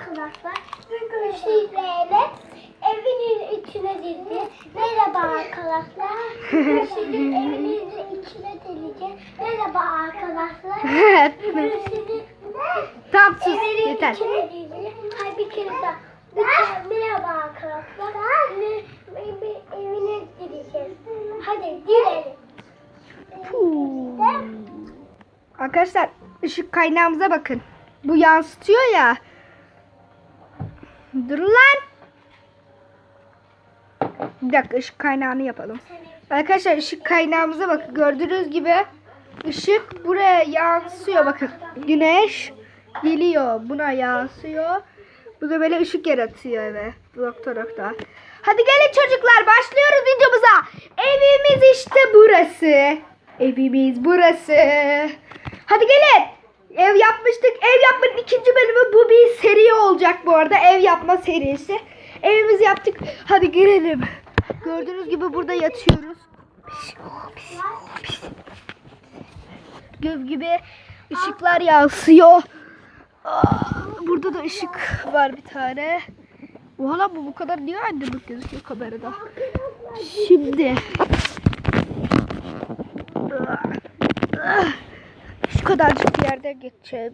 arkadaşlar. Bugün sizlerle evinin içine girdi. Merhaba arkadaşlar. Bugün sizin evinizin içine gireceğiz. Merhaba arkadaşlar. Bugün sizin Tamam sus evinin yeter. içine girdi. Hayır bir kere daha. Bir kere merhaba arkadaşlar. Ne- ev- Evine gireceğiz. Hadi girelim. Arkadaşlar ışık kaynağımıza bakın. Bu yansıtıyor ya. Dur lan. Bir dakika ışık kaynağını yapalım. Arkadaşlar ışık kaynağımıza bakın. Gördüğünüz gibi ışık buraya yansıyor. Bakın güneş geliyor. Buna yansıyor. Bu da böyle ışık yaratıyor eve. Nokta nokta. Hadi gelin çocuklar başlıyoruz videomuza. Evimiz işte burası. Evimiz burası. Hadi gelin. Ev yapmıştık. Ev yapmanın ikinci bölümü bu bir seri olacak bu arada. Ev yapma serisi. Evimizi yaptık. Hadi girelim. Gördüğünüz gibi burada yatıyoruz. Göz gibi ışıklar yansıyor. Aa, Burada da ışık var bir tane. Oha lan bu bu kadar niye aydınlık gözüküyor kamerada? Şimdi. Kadarcık bir yerde geçeceğim.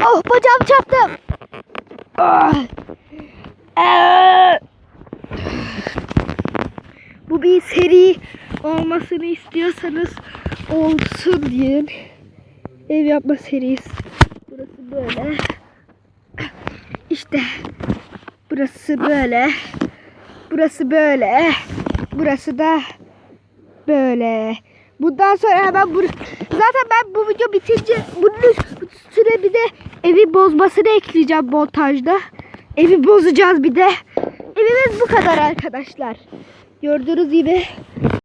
Oh bacağım çarptım. Ah. Bu bir seri olmasını istiyorsanız olsun diyin. Ev yapma serisi. Burası böyle. İşte. Burası böyle. Burası böyle. Burası da böyle. Bundan sonra hemen bu zaten ben bu video bitince bunun üstüne bir de evi bozmasını ekleyeceğim montajda. Evi bozacağız bir de. Evimiz bu kadar arkadaşlar. Gördüğünüz gibi